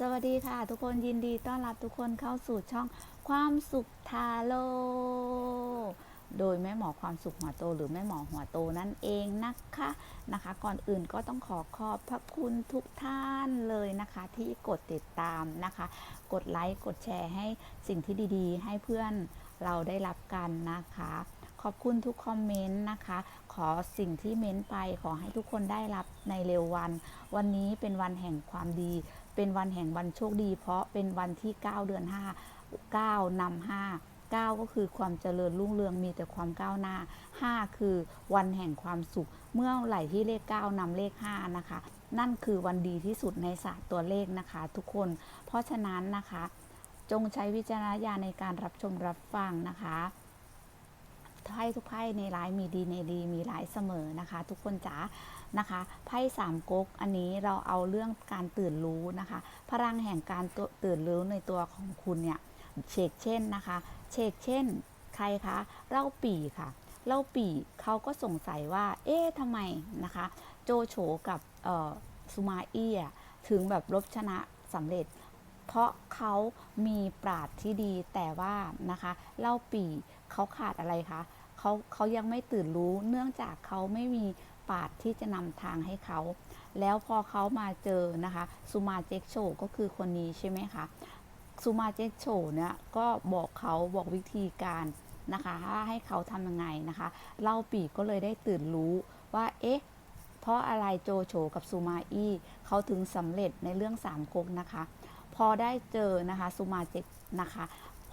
สวัสดีค่ะ ทุกคนยินดีต้อนรับทุกคนเข้าสู่ช่องความสุขทาโลโดยแม่หมอความสุขหัวโต หรือแม่หมอหัวโตนั่นเองนะคะนะคะ ก่อนอื่นก็ต้องขอขอบพระคุณทุกท่านเลยนะคะ ที่กดติดตามนะคะ กดไลค์กดแชร์ให้สิ่งที่ดีๆ ให้เพื่อนเราได้รับกันนะคะ ขอบคุณทุกคอมเมนต์นะคะ ขอสิ่งที่เม้นไปขอให้ทุกคนได้รับในเร็ววัน วันนี้เป็นวันแห่งความดี เป็นวันแห่งวันโชคดี เพราะเป็นวันที่ 9 เดือน 5 9นำ5 9 ก็คือความเจริญรุ่งเรืองมีแต่ความก้าวหน้า 5 คือวันแห่งความสุข เมื่อไหร่ที่เลข 9นำเลข 5 นะคะ นั่นคือวันดีที่สุดในศาสตร์ตัวเลขนะคะ ทุกคน เพราะฉะนั้นนะคะ จงใช้วิจารณญาณในการรับชมรับฟังนะคะไพ่ทุกไพ่ในร้ายมีดีในดีมีหลายเสมอนะคะ ทุกคนจ๋า นะคะไพ่สามก๊กอันนี้เราเอาเรื่องการตื่นรู้นะคะ พลังแห่งการตตื่นรู้ในตัวของคุณเนี่ยเชกเช่นนะคะเชกเช่น ใครคะเล่าปีค่ะเล่าปีเขาก็สงสัยว่า เอ๊ะทำไมนะคะ โจโฉกับซูมาอี้อะถึงแบบลบชนะสำเร็จ เพราะเขามีปราดที่ดีแต่ว่านะคะ เล่าปีเขาขาดอะไรคะ เขาเขายังไม่ตื่นรู้ เนื่องจากเขาไม่มีปาดที่จะนำทางให้เขา แล้วพอเขามาเจอนะคะซูมาเจ็กโชก็คือคนนี้ใช่ไหมคะซูมาเจ็กโชเนี่ยก็บอกเขาบอกวิธีการนะคะให้เขาทำยังไงนะคะเล่าปีก็เลยได้ตื่นรู้ว่าเอ๊ะเพราะอะไรโจโฉกับซูมาอี้เขาถึงสำเร็จในเรื่องสามก๊กนะคะ พอได้เจอนะคะซูมาเจ็กนะคะ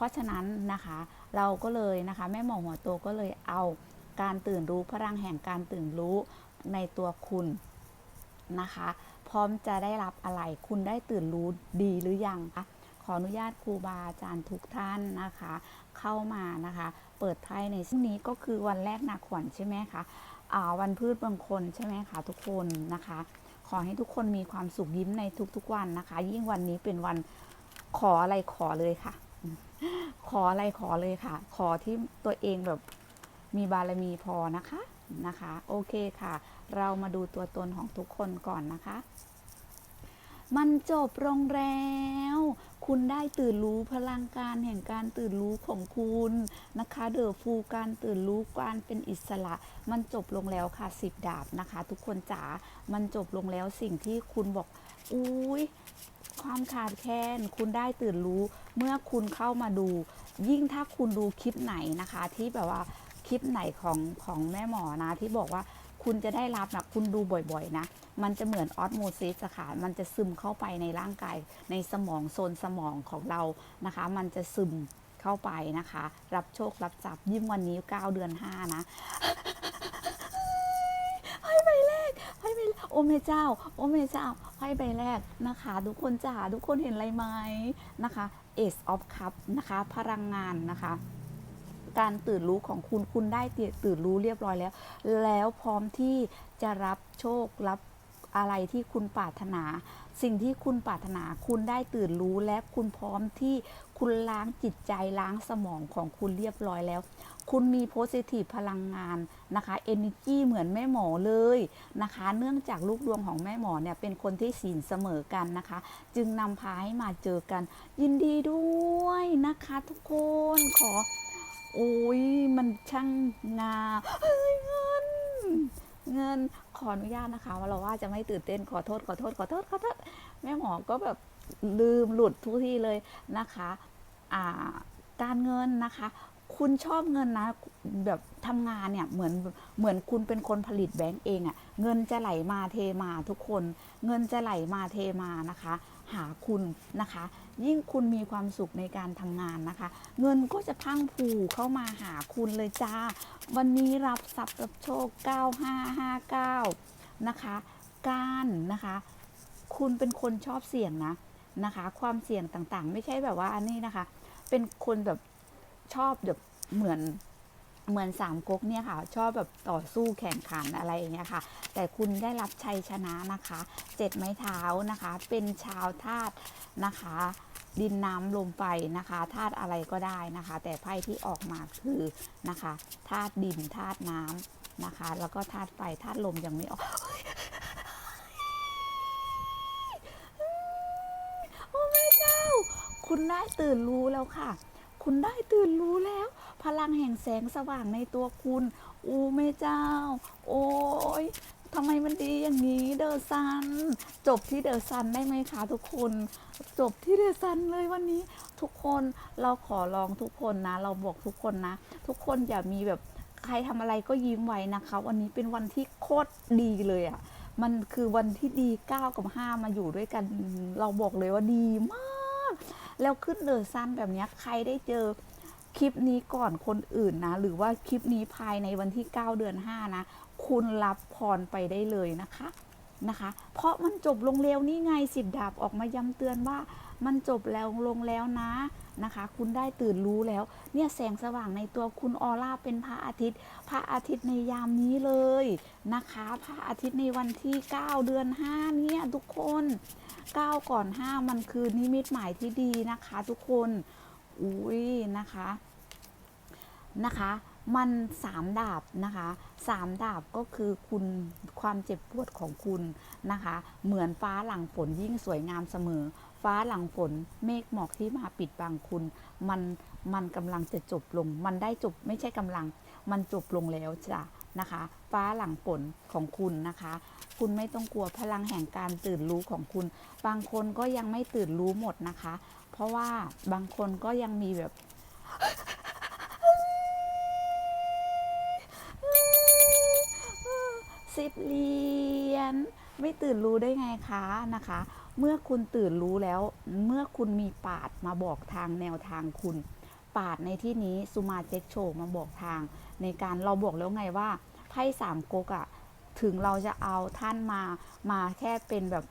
ราะฉะนั้นนะคะเราก็เลยนะคะแม่หมอหัวโตก็เลยเอาการตื่นรู้พลังแห่งการตื่นรู้ในตัวคุณนะคะ พร้อมจะได้รับอะไรคุณได้ตื่นรู้ดีหรือยังคะขออนุญาตครูบาอาจารย์ทุกท่านนะคะ เข้ามานะคะ เปิดไพ่ในซึ่งนี้ก็คือวันแรกนาขวัญใช่ไหมคะอ่าวันพืชบางคนใช่ไหมคะทุกคนนะคะ ขอให้ทุกคนมีความสุขยิ้มในทุกๆวันนะคะ ยิ่งวันนี้เป็นวันขออะไรขอเลยค่ะ ขออะไรขอเลยค่ะ ขอที่ตัวเองแบบมีบารมีพอนะคะนะคะ โอเคค่ะ เรามาดูตัวตนของทุกคนก่อนนะคะ มันจบลงแล้ว คุณได้ตื่นรู้พลังการแห่งการตื่นรู้ของคุณนะคะ เดอฟูการตื่นรู้การเป็นอิสระ มันจบลงแล้วค่ะสิบดาบนะคะ ทุกคนจ๋า มันจบลงแล้วสิ่งที่คุณบอก อุ้ย ความขาดแคลนคุณได้ตื่นรู้เมื่อคุณเข้ามาดู ยิ่งถ้าคุณดูคลิปไหนนะคะ ที่แบบว่าคลิปไหนของของแม่หมอนะที่บอกว่าคุณจะได้รับนะคุณดูบ่อยๆ นะ มันจะเหมือนออสโมซิสอะค่ะ มันจะซึมเข้าไปในร่างกาย ในสมองโซนสมองของเรานะคะ มันจะซึมเข้าไปนะคะ รับโชครับทรัพย์ยิ่งวันนี้ 9 เดือน 5 นะไพ่ใบแรกไพ่ใบแรก โอ้แม่เจ้า โอ้แม่เจ้าไพ่ใบแรกนะคะ ทุกคนจ๋าทุกคนเห็นอะไรไหมนะคะ Ace of Cup นะคะ พลังงานนะคะการตื่นรู้ของคุณคุณได้ตื่นรู้เรียบร้อยแล้ว แล้วพร้อมที่จะรับโชครับอะไรที่คุณปรารถนา สิ่งที่คุณปรารถนา คุณได้ตื่นรู้และคุณพร้อมที่คุณล้างจิตใจล้างสมองของคุณเรียบร้อยแล้ว คุณมีโพสิทีฟพลังงานนะคะ energy เหมือนแม่หมอเลยนะคะ เนื่องจากลูกดวงของแม่หมอเนี่ยเป็นคนที่ศีลเสมอกันนะคะ จึงนำพาให้มาเจอกัน ยินดีด้วยนะคะทุกคนขอ โอ้ยมันช่างงาเฮ้ยเงินเงินขออนุญาตนะคะว่าเราว่าจะไม่ตื่นเต้นขอโทษขอโทษขอโทษขอโทษแม่หมอก็แบบลืมหลุดทุกที่เลยนะคะ อ่าการเงินนะคะ คุณชอบเงินนะแบบทำงานเนี่ยเหมือนเหมือนคุณเป็นคนผลิตแบงก์เองอะ่ะเงินจะไหลมาเทมาทุกคน เงินจะไหลมาเทมานะคะ หาคุณนะคะ ยิ่งคุณมีความสุขในการทำงานนะคะ เงินก็จะพังพรูเข้ามาหาคุณเลยจ้า วันนี้รับทรัพย์รับโชค 9559 นะคะ การนะคะ คุณเป็นคนชอบเสี่ยงนะนะคะ ความเสี่ยงต่างๆ ไม่ใช่แบบว่าอันนี้นะคะ เป็นคนแบบ ชอบแบบเหมือนเหมือนสามก๊กเนี่ยค่ะ ชอบแบบต่อสู้แข่งขันอะไรอย่างเงี้ยค่ะ แต่คุณได้รับชัยชนะนะคะเจ็ดไม้เท้านะคะ เป็นชาวธาตุนะคะ ดินน้ำลมไฟนะคะธาตุอะไรก็ได้นะคะ แต่ไพ่ที่ออกมาคือนะคะธาตุดินธาตุน้ำนะคะ แล้วก็ธาตุไฟธาตุลมยังไม่ออกโอ้แม่เจ้า คุณได้ตื่นรู้แล้วค่ะ คุณได้ตื่นรู้แล้ว พลังแห่งแสงสว่างในตัวคุณ อูแม่เจ้า โอ้ยทำไมมันดีอย่างนี้เดอะซัน จบที่เดอะซันได้ไหมคะทุกคน จบที่เดอะซันเลยวันนี้ ทุกคนเราขอลองทุกคนนะ เราบอกทุกคนนะ ทุกคนอย่ามีแบบใครทำอะไรก็ยิ้มไว้นะคะ วันนี้เป็นวันที่โคตรดีเลยอะ่ะ มันคือวันที่ดี 9 กับ 5 มาอยู่ด้วยกัน เราบอกเลยว่าดีมาก แล้วขึ้นเดอนสั้นแบบนี้ใครได้เจอคลิปนี้ก่อนคนอื่นนะ หรือว่าคลิปนี้ภายในวันที่ 9 เดือน 5 นะ คุณรับพรไปได้เลยนะคะนะคะ เพราะมันจบลงแล้วนี่ไงสิบดาบออกมาย้ำเตือนว่ามันจบแล้วลงแล้วนะ นะคะ คุณได้ตื่นรู้แล้ว เนี่ยแสงสว่างในตัวคุณออร่าเป็นพระอาทิตย์ พระอาทิตย์ในยามนี้เลยนะคะ พระอาทิตย์ในวันที่ 9 เดือน 5 เนี่ยทุกคน 9 ก่อน 5 มันคือนิมิตหมายที่ดีนะคะทุกคน อุ้ยนะคะนะคะมันสามดาบนะคะสามดาบก็คือคุณความเจ็บปวดของคุณนะคะ เหมือนฟ้าหลังฝนยิ่งสวยงามเสมอ ฟ้าหลังฝนเมฆหมอกที่มาปิดบังคุณ มันมันกำลังจะจบลง มันได้จบไม่ใช่กำลัง มันจบลงแล้วจ้ะนะคะ ฟ้าหลังฝนของคุณนะคะ คุณไม่ต้องกลัวพลังแห่งการตื่นรู้ของคุณ บางคนก็ยังไม่ตื่นรู้หมดนะคะ เพราะว่าบางคนก็ยังมีแบบสิบเหรียญไม่ตื่นรู้ได้ไงคะนะคะ เมื่อคุณตื่นรู้แล้ว เมื่อคุณมีปาดมาบอกทางแนวทางคุณ ปาดในที่นี้สุมาเจ็กโชมาบอกทาง ในการเราบอกแล้วไงว่าไพ่สามก๊กอะถึงเราจะเอาท่านมามาแค่เป็นแบบ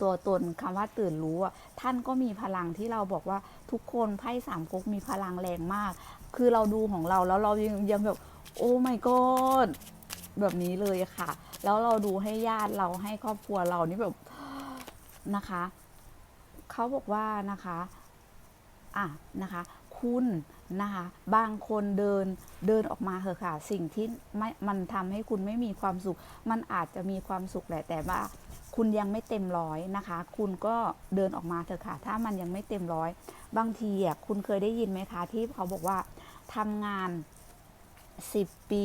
ตัวตนคำว่าตื่นรู้อะท่านก็มีพลังที่เราบอกว่าทุกคนไพ่สามก๊กมีพลังแรงมาก คือเราดูของเราแล้วเรายังยังแบบโอ้ my god แบบนี้เลยค่ะ แล้วเราดูให้ญาติเราให้ครอบครัวเรานี่แบบ นะคะเขาบอกว่านะคะอะนะคะคุณนะคะบางคนเดินเดินออกมาเถอะค่ะสิ่งที่ไม่มันทำให้คุณไม่มีความสุข มันอาจจะมีความสุขแหละแต่ว่าคุณยังไม่เต็มร้อยนะคะ คุณก็เดินออกมาเถอะค่ะ ถ้ามันยังไม่เต็มร้อย บางทีอะคุณเคยได้ยินไหมคะที่เขาบอกว่าทำงาน 10 ปี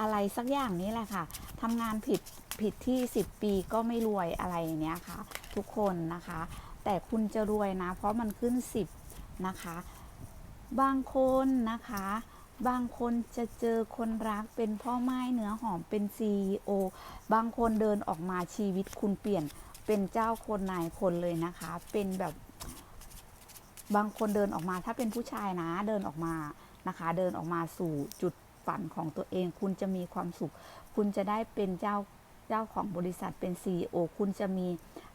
อะไรสักอย่างนี้แหละค่ะทำงานผิด ผิดที่ 10 ปีก็ไม่รวยอะไรเนี้ยค่ะ ทุกคนนะคะ แต่คุณจะรวยนะ เพราะมันขึ้น 10 นะคะ บางคนนะคะ บางคนจะเจอคนรักเป็นพ่อไม้เนื้อหอมเป็น CEO บางคนเดินออกมาชีวิตคุณเปลี่ยนเป็นเจ้าคนนายคนเลยนะคะ เป็นแบบ บางคนเดินออกมาถ้าเป็นผู้ชายนะเดินออกมานะคะ เดินออกมาสู่จุดฝันของตัวเอง คุณจะมีความสุข คุณจะได้เป็นเจ้า เจ้าของบริษัทเป็น CEO คุณจะมี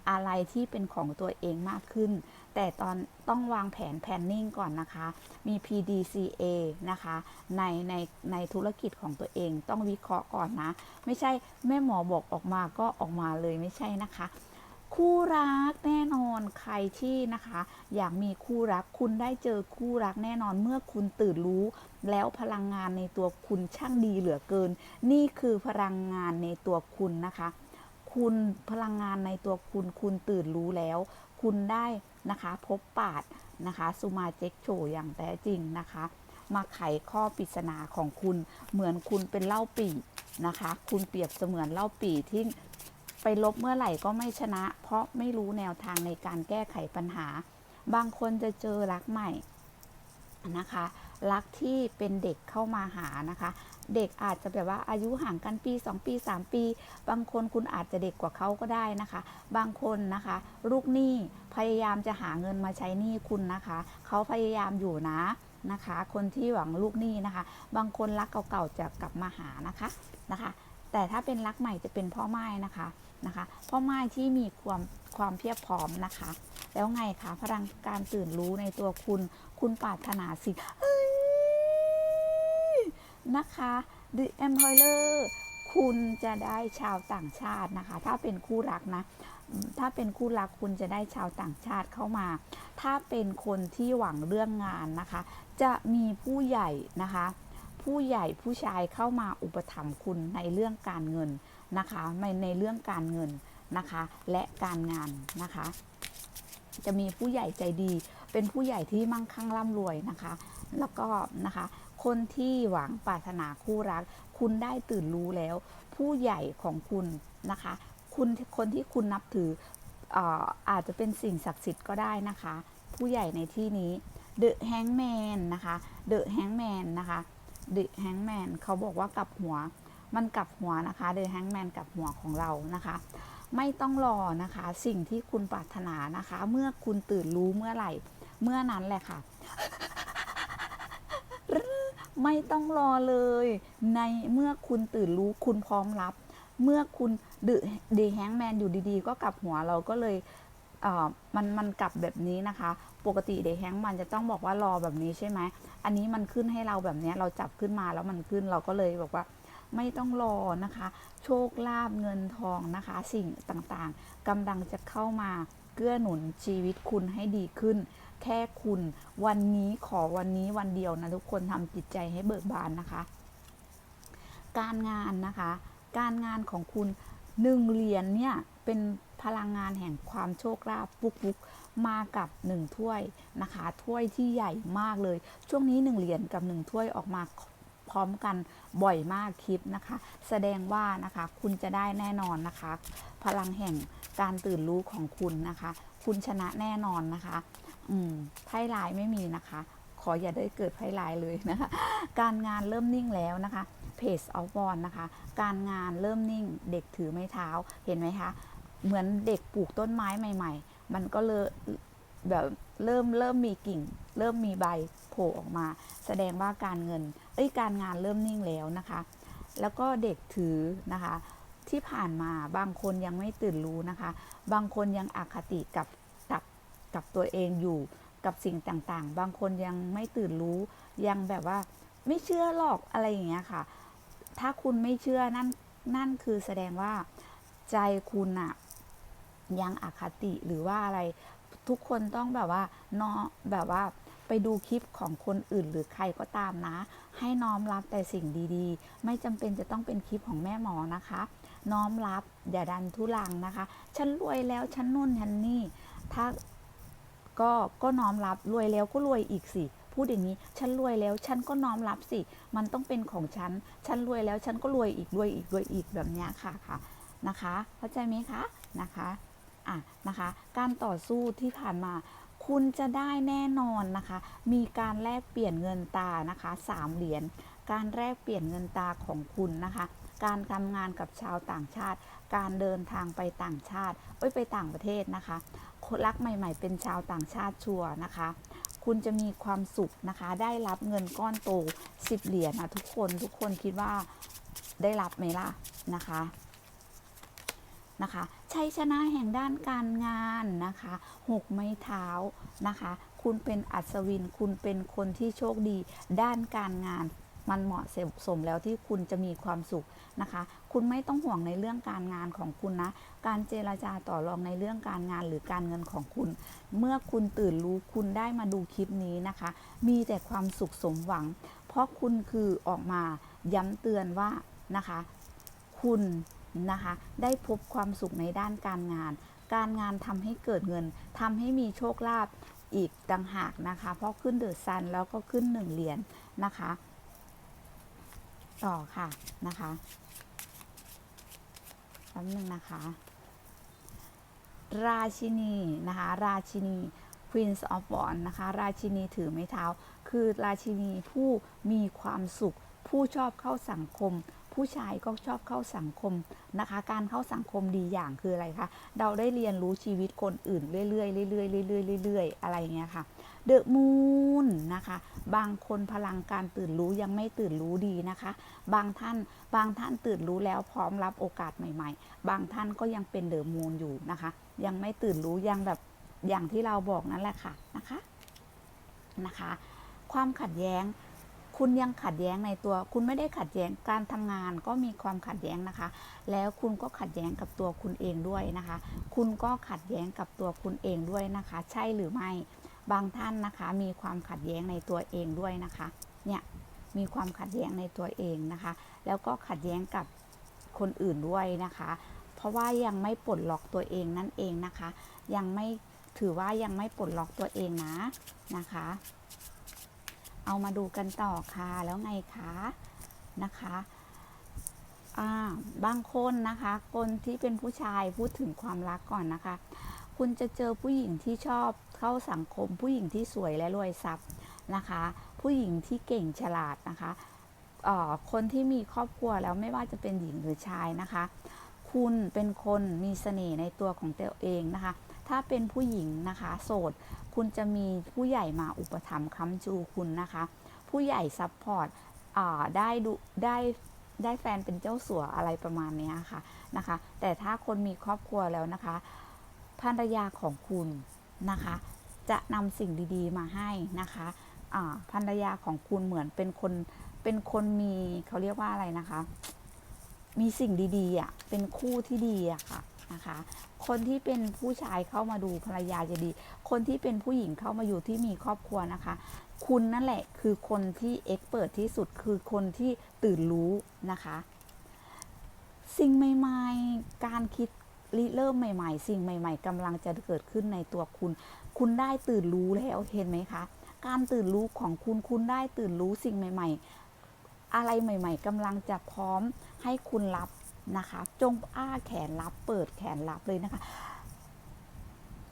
อะไรที่เป็นของตัวเองมากขึ้น แต่ตอนต้องวางแผนแพนนิ่งก่อนนะคะ มี PDCA นะคะ ในในในธุรกิจของตัวเองต้องวิเคราะห์ก่อนนะ ไม่ใช่แม่หมอบอกออกมาก็ออกมาเลยไม่ใช่นะคะ คู่รักแน่นอนใครที่นะคะ อยากมีคู่รักคุณได้เจอคู่รักแน่นอนเมื่อคุณตื่นรู้ แล้วพลังงานในตัวคุณช่างดีเหลือเกิน นี่คือพลังงานในตัวคุณนะคะ คุณพลังงานในตัวคุณคุณตื่นรู้แล้ว คุณได้นะคะพบปาดนะคะสุมาเจ็กโชอย่างแท้จริงนะคะ มาไขข้อปริศนาของคุณเหมือนคุณเป็นเล่าปีนะคะ คุณเปรียบเสมือนเล่าปีที่ ไปลบเมื่อไหร่ก็ไม่ชนะ เพราะไม่รู้แนวทางในการแก้ไขปัญหา บางคนจะเจอรักใหม่นะคะ รักที่เป็นเด็กเข้ามาหานะคะ เด็กอาจจะแบบว่าอายุห่างกันปี 2 ปี 3 ปี บางคนคุณอาจจะเด็กกว่าเขาก็ได้นะคะ บางคนนะคะ ลูกหนี้พยายามจะหาเงินมาใช้หนี้คุณนะคะ เขาพยายามอยู่นะนะคะ คนที่หวังลูกหนี้นะคะ บางคนรักเก่าๆจะกลับมาหานะคะนะคะ แต่ถ้าเป็นรักใหม่จะเป็นพ่อไม้นะคะ นะคะพ่อไม้ที่มีความความเพียบพร้อมนะคะ แล้วไงคะพลังการตื่นรู้ในตัวคุณ คุณปรารถนาสิ่งนะคะ The Employer คุณจะได้ชาวต่างชาตินะคะ ถ้าเป็นคู่รักนะ ถ้าเป็นคู่รักคุณจะได้ชาวต่างชาติเข้ามา ถ้าเป็นคนที่หวังเรื่องงานนะคะ จะมีผู้ใหญ่นะคะ ผู้ใหญ่ผู้ชายเข้ามาอุปถัมภ์คุณในเรื่องการเงิน นะคะในในเรื่องการเงินนะคะและการงานนะคะ จะมีผู้ใหญ่ใจดี เป็นผู้ใหญ่ที่มั่งคั่งร่ำรวยนะคะ แล้วก็นะคะคนที่หวังปรารถนาคู่รัก คุณได้ตื่นรู้แล้ว ผู้ใหญ่ของคุณนะคะ คุณคนที่คุณนับถือเอ่อาจจะเป็นสิ่งศักดิ์สิทธิ์ก็ได้นะคะ ผู้ใหญ่ในที่นี้เดอะแฮงแมนนะคะเดอะแฮงแมนนะคะเดอะแฮงแมนเขาบอกว่ากับหัว มันกลับหัวนะคะเดอะแฮงแมนกลับหัวของเรานะคะ ไม่ต้องรอนะคะ สิ่งที่คุณปรารถนานะคะ เมื่อคุณตื่นรู้เมื่อไหร่ เมื่อนั้นแหละค่ะ ไม่ต้องรอเลย ในเมื่อคุณตื่นรู้คุณพร้อมรับ เมื่อคุณเดืเดแฮงแมนอยู่ดีๆ ก็กลับหัวเราก็เลยเอ่อมันมันกลับแบบนี้นะคะ ปกติเดแฮงมันจะต้องบอกว่ารอแบบนี้ใช่ไหม อันนี้มันขึ้นให้เราแบบนี้เราจับขึ้นมาแล้วมันขึ้นเราก็เลยบอกว่า ไม่ต้องรอนะคะ โชคลาภเงินทองนะคะ สิ่งต่างๆกำลังจะเข้ามาเกื้อหนุนชีวิตคุณให้ดีขึ้น แค่คุณวันนี้ขอวันนี้วันเดียวนะทุกคนทำจิตใจให้เบิกบานนะคะ การงานนะคะ การงานของคุณหนึ่งเหรียญเนี่ยเป็นพลังงานแห่งความโชคลาภปุกปุกมากับหนึ่งถ้วยนะคะ ถ้วยที่ใหญ่มากเลย ช่วงนี้หนึ่งเหรียญกับหนึ่งถ้วยออกมา พร้อมกันบ่อยมากคลิปนะคะ แสดงว่านะคะคุณจะได้แน่นอนนะคะ พลังแห่งการตื่นรู้ของคุณนะคะ คุณชนะแน่นอนนะคะ อืมไพ่ลายไม่มีนะคะ ขออย่าได้เกิดไพ่ลายเลยนะคะ การงานเริ่มนิ่งแล้วนะคะเพจออฟบอลนะคะ การงานเริ่มนิ่งเด็กถือไม้เท้าเห็นไหมคะ เหมือนเด็กปลูกต้นไม้ใหม่ ๆ มันก็เลยแบบเริ่มเริ่มมีกิ่ง เริ่มมีใบโผล่ออกมา แสดงว่าการเงิน อ้ยการงานเริ่มนิ่งแล้วนะคะ แล้วก็เด็กถือนะคะ ที่ผ่านมาบางคนยังไม่ตื่นรู้นะคะ บางคนยังอคติกับกับกับตัวเองอยู่กับสิ่งต่างๆ บางคนยังไม่ตื่นรู้ยังแบบว่าไม่เชื่อหรอกอะไรอย่างเงี้ยค่ะ ถ้าคุณไม่เชื่อนั่นนั่นคือแสดงว่าใจคุณอะยังอคติหรือว่าอะไรทุกคนต้องแบบว่าเนาะแบบว่า ไปดูคลิปของคนอื่นหรือใครก็ตามนะ ให้น้อมรับแต่สิ่งดีๆ ไม่จำเป็นจะต้องเป็นคลิปของแม่หมอนะคะ น้อมรับอย่าดันทุลังนะคะ ฉันรวยแล้วฉันนู่นฉันนี่ ถ้าก็ก็น้อมรับรวยแล้วก็รวยอีกสิพูดอย่างนี้ ฉันรวยแล้วฉันก็น้อมรับสิ มันต้องเป็นของฉัน ฉันรวยแล้วฉันก็รวยอีกรวยอีกรวยอีกแบบนี้ค่ะค่ะนะคะ เข้าใจไหมคะนะคะอะนะคะ การต่อสู้ที่ผ่านมา คุณจะได้แน่นอนนะคะ มีการแลกเปลี่ยนเงินตานะคะสามเหรียญ การแลกเปลี่ยนเงินตาของคุณนะคะ การทำงานกับชาวต่างชาติ การเดินทางไปต่างชาติเอ้ยไปต่างประเทศนะคะคนรักใหม่ ๆ เป็นชาวต่างชาติชัวนะคะ คุณจะมีความสุขนะคะ ได้รับเงินก้อนโต10เหรียญนะทุกคนทุกคนคิดว่าได้รับไหมล่ะนะคะ นะคะชัยชนะแห่งด้านการงานนะคะหกไม้เท้านะคะ คุณเป็นอัศวิน คุณเป็นคนที่โชคดีด้านการงานมันเหมาะสมแล้วที่คุณจะมีความสุขนะคะ คุณไม่ต้องห่วงในเรื่องการงานของคุณนะ การเจรจาต่อรองในเรื่องการงานหรือการเงินของคุณ เมื่อคุณตื่นรู้คุณได้มาดูคลิปนี้นะคะ มีแต่ความสุขสมหวัง เพราะคุณคือออกมาย้ำเตือนว่านะคะ คุณ นะคะ ได้พบความสุขในด้านการงาน การงานทำให้เกิดเงินทำให้มีโชคลาภอีกต่างหากนะคะ เพราะขึ้นเดอะซันแล้วก็ขึ้นหนึ่งเหรียญนะคะ ต่อค่ะนะคะแป๊บนึงนะคะ ราชินีนะคะ ราชินี Queen of w a n d นะคะ ราชินีถือไม้เท้า คือราชินีผู้มีความสุข ผู้ชอบเข้าสังคม ผู้ชายก็ชอบเข้าสังคมนะคะ การเข้าสังคมดีอย่างคืออะไรคะ เราได้เรียนรู้ชีวิตคนอื่น เรื่อยๆเรื่อยๆเรื่อยๆเรื่อยๆอะไรเงี้ยค่ะ เดอะมูนนะคะ บางคนพลังการตื่นรู้ยังไม่ตื่นรู้ดีนะคะ บางท่านบางท่านตื่นรู้แล้วพร้อมรับโอกาสใหม่ ๆ บางท่านก็ยังเป็นเดอะมูนอยู่นะคะ ยังไม่ตื่นรู้ยังแบบอย่างที่เราบอกนั่นแหละค่ะนะคะนะคะ ความขัดแย้ง คุณยังขัดแย้งในตัว คุณไม่ได้ขัดแย้งการทำงานก็มีความขัดแย้งนะคะ แล้วคุณก็ขัดแย้งกับตัวคุณเองด้วยนะคะ คุณก็ขัดแย้งกับตัวคุณเองด้วยนะคะ ใช่หรือไม่ บางท่านนะคะมีความขัดแย้งในตัวเองด้วยนะคะ เนี่ยมีความขัดแย้งในตัวเองนะคะ แล้วก็ขัดแย้งกับคนอื่นด้วยนะคะ เพราะว่ายังไม่ปลดล็อกตัวเองนั่นเองนะคะ ยังไม่ถือว่ายังไม่ปลดล็อกตัวเองนะนะคะ เอามาดูกันต่อค่ะ แล้วไงคะนะคะอ่าบางคนนะคะ คนที่เป็นผู้ชายพูดถึงความรักก่อนนะคะ คุณจะเจอผู้หญิงที่ชอบเข้าสังคม ผู้หญิงที่สวยและรวยทรัพย์นะคะ ผู้หญิงที่เก่งฉลาดนะคะคนที่มีครอบครัวแล้วไม่ว่าจะเป็นหญิงหรือชายนะคะ คุณเป็นคนมีเสน่ห์ในตัวของตัวเองนะคะ ถ้าเป็นผู้หญิงนะคะ โสด คุณจะมีผู้ใหญ่มาอุปถัมภ์ค้ำชูคุณนะคะ ผู้ใหญ่ซัพพอร์ตได้ดูได้ได้แฟนเป็นเจ้าสัวอะไรประมาณนี้ค่ะนะคะ แต่ถ้าคนมีครอบครัวแล้วนะคะภรรยาของคุณนะคะ จะนำสิ่งดีๆมาให้นะคะภรรยาของคุณเหมือนเป็นคนเป็นคนมีเขาเรียกว่าอะไรนะคะ มีสิ่งดีๆอะเป็นคู่ที่ดีอะค่ะ นะคะ คนที่เป็นผู้ชายเข้ามาดูภรรยาจะดี คนที่เป็นผู้หญิงเข้ามาอยู่ที่มีครอบครัวนะคะ คุณนั่นแหละคือคนที่เอ็กเปิดที่สุดคือคนที่ตื่นรู้นะคะ สิ่งใหม่ๆ การคิดริเริ่มใหม่ ๆ สิ่งใหม่ ๆกำลังจะเกิดขึ้นในตัวคุณ คุณได้ตื่นรู้แล้วเห็นไหมคะ การตื่นรู้ของคุณ คุณได้ตื่นรู้สิ่งใหม่ ๆ อะไรใหม่ ๆกำลังจะพร้อมให้คุณรับ นะคะ จงอ้าแขนรับเปิดแขนรับเลยนะคะ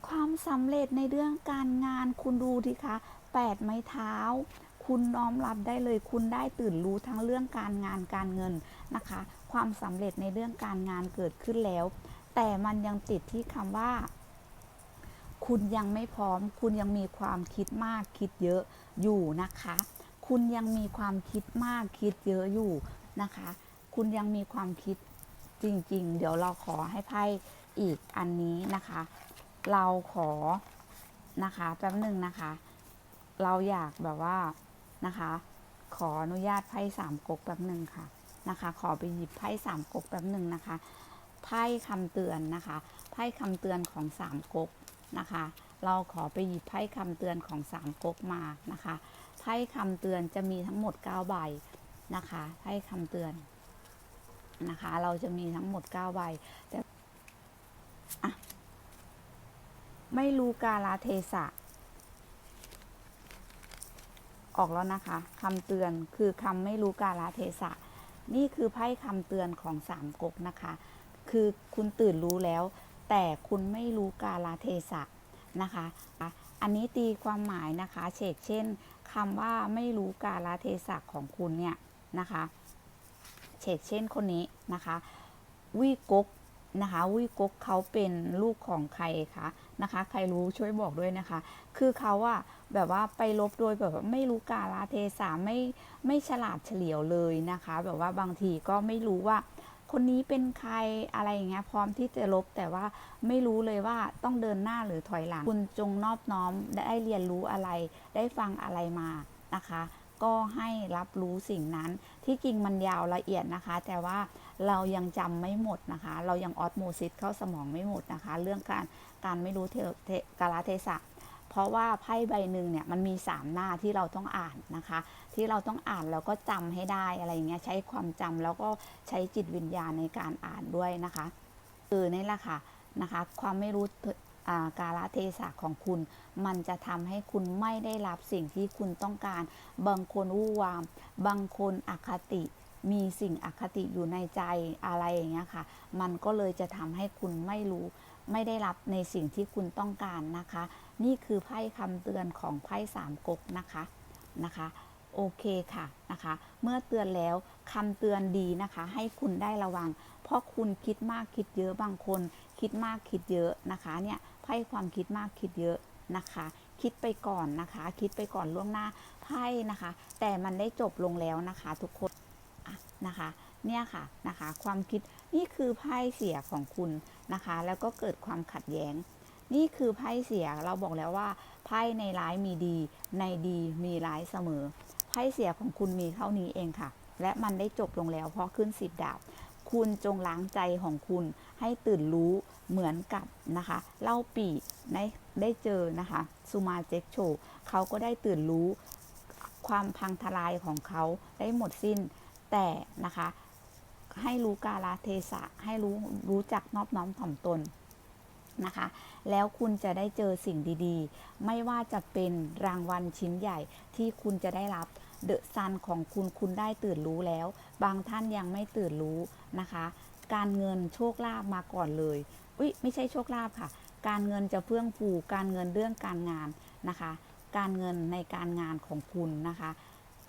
ความสำเร็จในเรื่องการงานคุณดูทีคะแปดไม้เท้า คุณน้อมรับได้เลย คุณได้ตื่นรู้ทั้งเรื่องการงานการเงินนะคะ ความสำเร็จในเรื่องการงานเกิดขึ้นแล้ว แต่มันยังติดที่คำว่าคุณยังไม่พร้อม คุณยังมีความคิดมากคิดเยอะอยู่นะคะ คุณยังมีความคิดมากคิดเยอะอยู่นะคะ คุณยังมีความคิด จริง ๆ เดี๋ยวเราขอให้ไพ่อีกอันนี้นะคะ เราขอนะคะแป๊บหนึ่งนะคะ เราอยากแบบว่านะคะ ขออนุญาตไพ่สามก๊กแป๊บหนึ่งค่ะนะคะ ขอไปหยิบไพ่สามก๊กแป๊บหนึ่งนะคะไพ่คำเตือนนะคะไพ่คำเตือนของสามก๊กนะคะ เราขอไปหยิบไพ่คำเตือนของสามก๊กมานะคะไพ่คำเตือนจะมีทั้งหมด9ใบนะคะไพ่คำเตือน นะคะ เราจะมีทั้งหมด9ใบแต่ไม่รู้กาลเทศะ ออกแล้วนะคะคำเตือนคือคำไม่รู้กาลเทศะ นี่คือไพ่คำเตือนของสามก๊กนะคะ คือคุณตื่นรู้แล้ว แต่คุณไม่รู้กาลเทศะนะคะ อันนี้ตีความหมายนะคะเชกเช่นคำว่าไม่รู้กาลเทศะของคุณเนี่ยนะคะ เชกเช่นคนนี้นะคะวิกกนะคะวิกกเขาเป็นลูกของใครคะนะคะ ใครรู้ช่วยบอกด้วยนะคะ คือเขาอะแบบว่าไปลบโดยแบบว่าไม่รู้กาลเทศะไม่ไม่ฉลาดเฉลียวเลยนะคะ แบบว่าบางทีก็ไม่รู้ว่าคนนี้เป็นใครอะไรอย่างเงี้ยพร้อมที่จะลบแต่ว่าไม่รู้เลยว่าต้องเดินหน้าหรือถอยหลัง คุณจงนอบน้อมได้เรียนรู้อะไรได้ฟังอะไรมานะคะ ก็ให้รับรู้สิ่งนั้นที่จริงมันยาวละเอียดนะคะ แต่ว่าเรายังจำไม่หมดนะคะ เรายังออสโมซิสเข้าสมองไม่หมดนะคะ เรื่องการการไม่รู้เทเทกาลเทศะเพราะว่าไพ่ใบหนึ่งเนี่ยมันมี 3 หน้าที่เราต้องอ่านนะคะ ที่เราต้องอ่านแล้วก็จำให้ได้อะไรอย่างเงี้ยใช้ความจำแล้วก็ใช้จิตวิญญาณในการอ่านด้วยนะคะ คือนี่แหละค่ะนะคะ ความไม่รู้ กาลเทศะของคุณ มันจะทำให้คุณไม่ได้รับสิ่งที่คุณต้องการ บางคนวู่วาม บางคนอคติมีสิ่งอคติอยู่ในใจอะไรอย่างเงี้ยค่ะ มันก็เลยจะทำให้คุณไม่รู้ ไม่ได้รับในสิ่งที่คุณต้องการนะคะ นี่คือไพ่คำเตือนของไพ่สามก๊กนะคะนะคะ โอเคค่ะนะคะ เมื่อเตือนแล้วคำเตือนดีนะคะ ให้คุณได้ระวัง เพราะคุณคิดมากคิดเยอะบางคน คิดมากคิดเยอะนะคะเนี่ย พ่ความคิดมากคิดเยอะนะคะ คิดไปก่อนนะคะ คิดไปก่อนล่วงหน้าไพ่นะคะ แต่มันได้จบลงแล้วนะคะ ทุกคนะนะคะ เนี่ยค่ะนะคะ ความคิดนี่คือไพ่เสียของคุณนะคะ แล้วก็เกิดความขัดแย้ง นี่คือไพ่เสียเราบอกแล้วว่าไพ่ในร้ายมีดี ในดีมีร้ายเสมอไพ่เสียของคุณมีเท่านี้เองค่ะ และมันได้จบลงแล้วเพราะขึ้นสิบดาบ คุณจงล้างใจของคุณให้ตื่นรู้เหมือนกับนะคะ เล่าปีได้ได้เจอนะคะซูมาเจ็กโชเขาก็ได้ตื่นรู้ความพังทลายของเขาได้หมดสิ้น แต่นะคะ ให้รู้กาลเทศะ ให้รู้รู้จักนอบน้อมถ่อมตนนะคะ แล้วคุณจะได้เจอสิ่งดีๆ ไม่ว่าจะเป็นรางวัลชิ้นใหญ่ที่คุณจะได้รับ เดอะซันของคุณคุณได้ตื่นรู้แล้ว บางท่านยังไม่ตื่นรู้นะคะ การเงินโชคลาภมาก่อนเลย อุ้ยไม่ใช่โชคลาภค่ะ การเงินจะเฟื่องฟูการเงินเรื่องการงานนะคะ การเงินในการงานของคุณนะคะ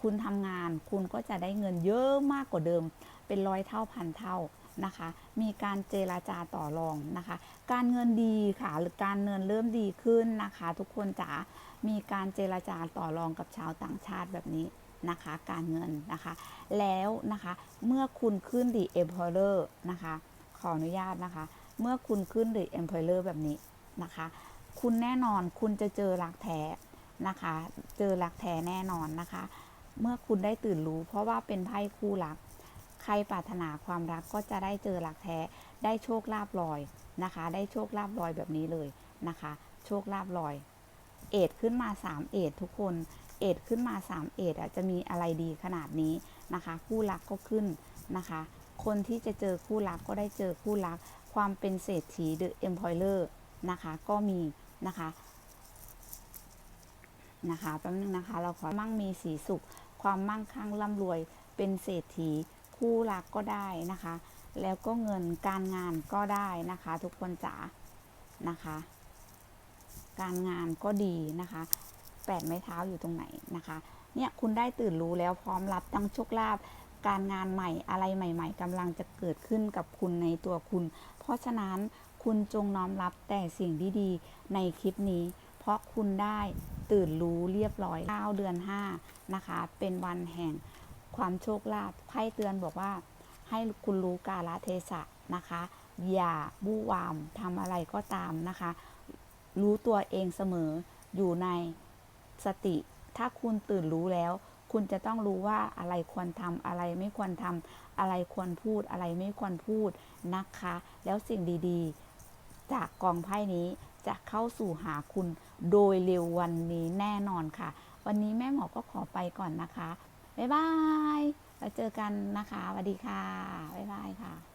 คุณทำงานคุณก็จะได้เงินเยอะมากกว่าเดิม เป็นร้อยเท่าพันเท่านะคะ มีการเจราจาต่อรองนะคะ การเงินดีค่ะหรือการเงินเริ่มดีขึ้นนะคะ ทุกคนจ๋ามีการเจราจาต่อรองกับชาวต่างชาติแบบนี้ นะคะการเงินนะคะ แล้วนะคะเมื่อคุณขึ้น The Emperor นะคะ ขออนุญาตนะคะ เมื่อคุณขึ้น The Emperor แบบนี้นะคะ คุณแน่นอนคุณจะเจอรักแท้นะคะ เจอรักแท้แน่นอนนะคะ เมื่อคุณได้ตื่นรู้ เพราะว่าเป็นไพ่คู่รัก ใครปรารถนาความรักก็จะได้เจอรักแท้ได้โชคลาภลอยนะคะ ได้โชคลาภลอยแบบนี้เลยนะคะ โชคลาภลอย เอ็ดขึ้นมา 3 เอ็ดทุกคน เอ็ดขึ้นมา 3 เอ็ดอะจะมีอะไรดีขนาดนี้นะคะ คู่รักก็ขึ้นนะคะ คนที่จะเจอคู่รักก็ได้เจอคู่รัก ความเป็นเศรษฐีเดอะเอ็มพอยเลอร์นะคะก็มีนะคะนะคะแป๊บนึงนะคะ เราขอมั่งมีสีสุข ความมั่งคั่งร่ำรวยเป็นเศรษฐีคู่รักก็ได้นะคะ แล้วก็เงินการงานก็ได้นะคะ ทุกคนจ๋านะคะ การงานก็ดีนะคะแปดไม้เท้าอยู่ตรงไหนนะคะเนี่ยคุณได้ตื่นรู้แล้วพร้อมรับทั้งโชคลาภการงานใหม่อะไรใหม่ ๆกำลังจะเกิดขึ้นกับคุณในตัวคุณ เพราะฉะนั้นคุณจงน้อมรับแต่สิ่งดีๆในคลิปนี้ เพราะคุณได้ตื่นรู้เรียบร้อย9เดือน5นะคะ เป็นวันแห่งความโชคลาภไพ่เตือนบอกว่า ให้คุณรู้กาลเทศะนะคะ อย่าบู้วามทำอะไรก็ตามนะคะ รู้ตัวเองเสมอ อยู่ในสติ ถ้าคุณตื่นรู้แล้ว คุณจะต้องรู้ว่าอะไรควรทำอะไรไม่ควรทำอะไรควรพูดอะไรไม่ควรพูดนะคะ แล้วสิ่งดีๆ จากกองไพ่นี้จะเข้าสู่หาคุณโดยเร็ววันนี้แน่นอนค่ะ วันนี้แม่หมอก็ขอไปก่อนนะคะ บ๊ายบาย แล้วเจอกันนะคะสวัสดีค่ะ บ๊ายบายค่ะ